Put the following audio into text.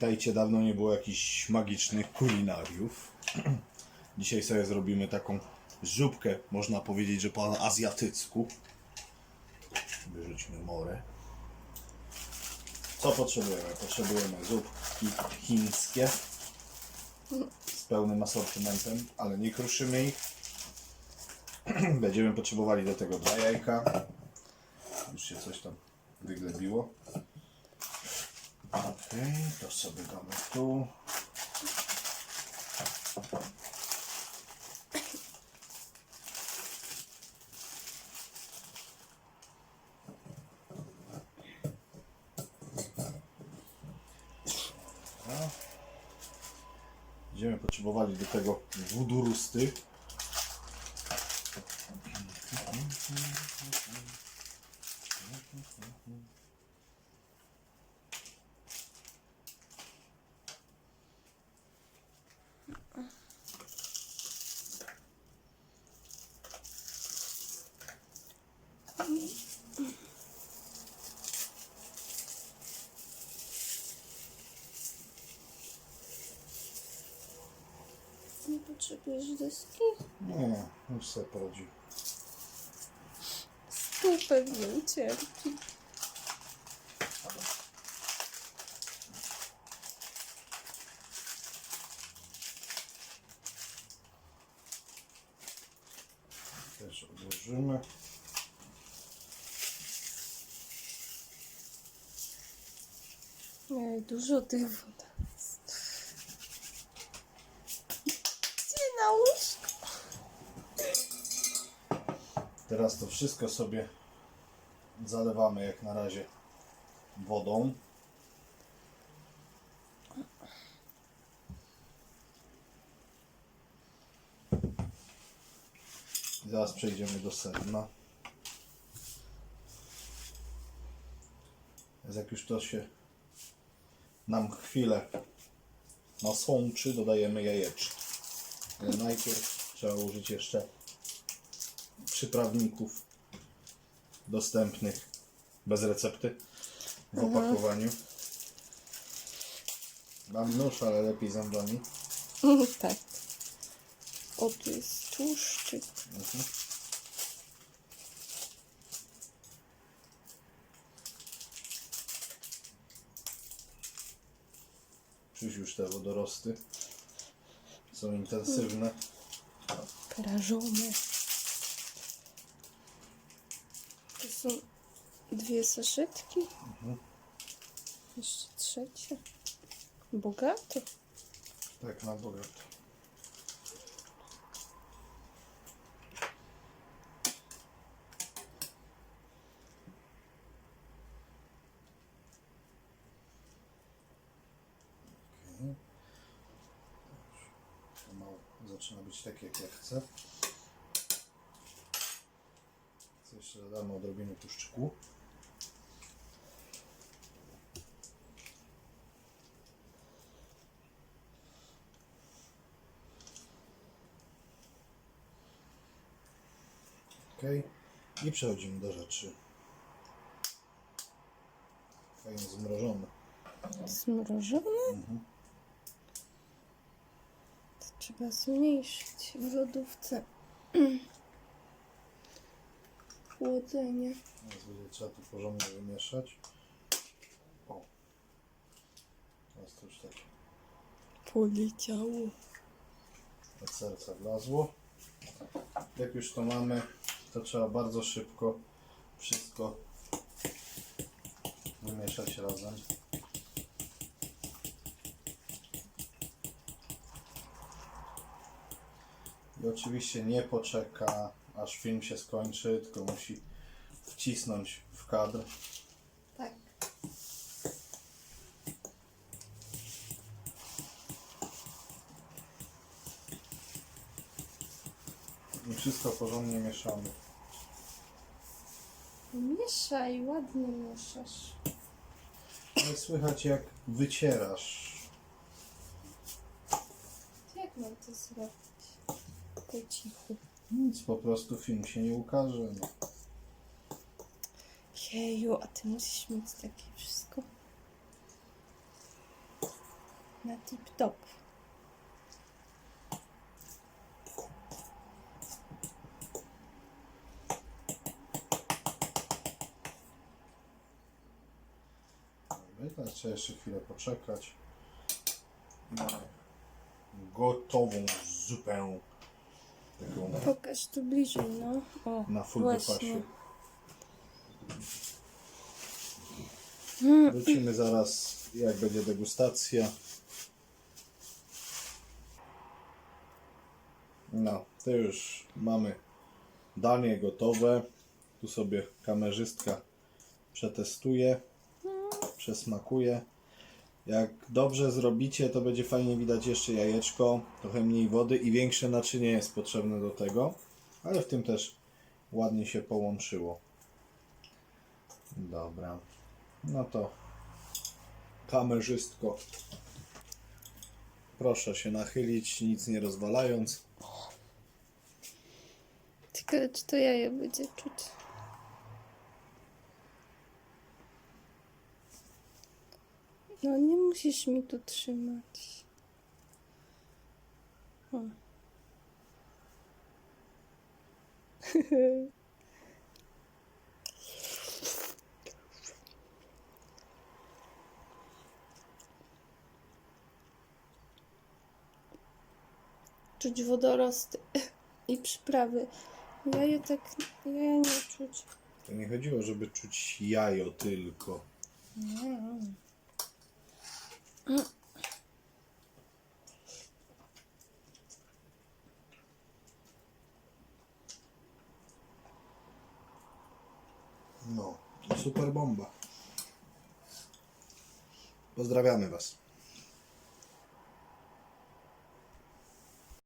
Witajcie, dawno nie było jakichś magicznych kulinariów. Dzisiaj sobie zrobimy taką zupkę, można powiedzieć, że po azjatycku. Wyrzućmy morę. Co potrzebujemy? Potrzebujemy zupki chińskie z pełnym asortymentem, ale nie kruszymy ich. Będziemy potrzebowali do tego dwa jajka. Już się coś tam wyglebiło. Okej, to sobie damy tu. Będziemy potrzebowali do tego wódurusty. Nie potrzebujesz deski? Nie, już sobie poradzi. Stół pewnie. Też odłożymy. Ej, dużo tych wód. Na? Teraz to wszystko sobie zalewamy jak na razie wodą. I Zaraz przejdziemy do sedna. Jak już to się nam chwilę nasączy, dodajemy jajeczki. Ale najpierw trzeba użyć jeszcze przyprawników dostępnych bez recepty w opakowaniu. Mam nóż, ale lepiej zębami. tak. O, tu jest tłuszczyk. Mhm. Czuć już te wodorosty. Są intensywne. Prażone. To są dwie saszetki. Jeszcze trzecia. Bogato. Tak, na bogato. Zaczyna być tak jak ja chcę. Co jeszcze dodamy odrobinę tłuszczyku. Ok. I przechodzimy do rzeczy. Fajnie zmrożone. Zmrożone? To trzeba zmniejszyć w lodówce. Chłodzenie. Teraz będzie trzeba to porządnie wymieszać. O. Teraz to już tak Poleciało. od serca wlazło. Jak już to mamy, to trzeba bardzo szybko wszystko wymieszać razem. I oczywiście nie poczeka, aż film się skończy, tylko musi wcisnąć w kadr. Tak. I wszystko porządnie mieszamy. Mieszaj, ładnie mieszasz. Ale słychać jak wycierasz. Jak mam to zrobić? Po cichu. Nic, po prostu film się nie ukaże. No. Jeju, a ty musisz mieć takie wszystko. na tip top. Dobra, Teraz trzeba jeszcze chwilę poczekać. Mamy gotową zupę. Pokaż tu bliżej, no. O, na full właśnie. Wrócimy zaraz, jak będzie degustacja. No, to już mamy danie gotowe. Tu sobie kamerzystka przetestuje, przesmakuje. Jak dobrze zrobicie, to będzie fajnie widać jeszcze jajeczko, trochę mniej wody i większe naczynie jest potrzebne do tego, ale w tym też ładnie się połączyło. Dobra. No to kamerzystko. Proszę się nachylić, nic nie rozwalając. Tylko czy to jaje będzie czuć? No nie musisz mi tu trzymać. O. Czuć wodorosty i przyprawy. Jaje tak, jaja nie czuć. To nie chodziło, żeby czuć jajo tylko. No, super bomba. Pozdrawiamy Was.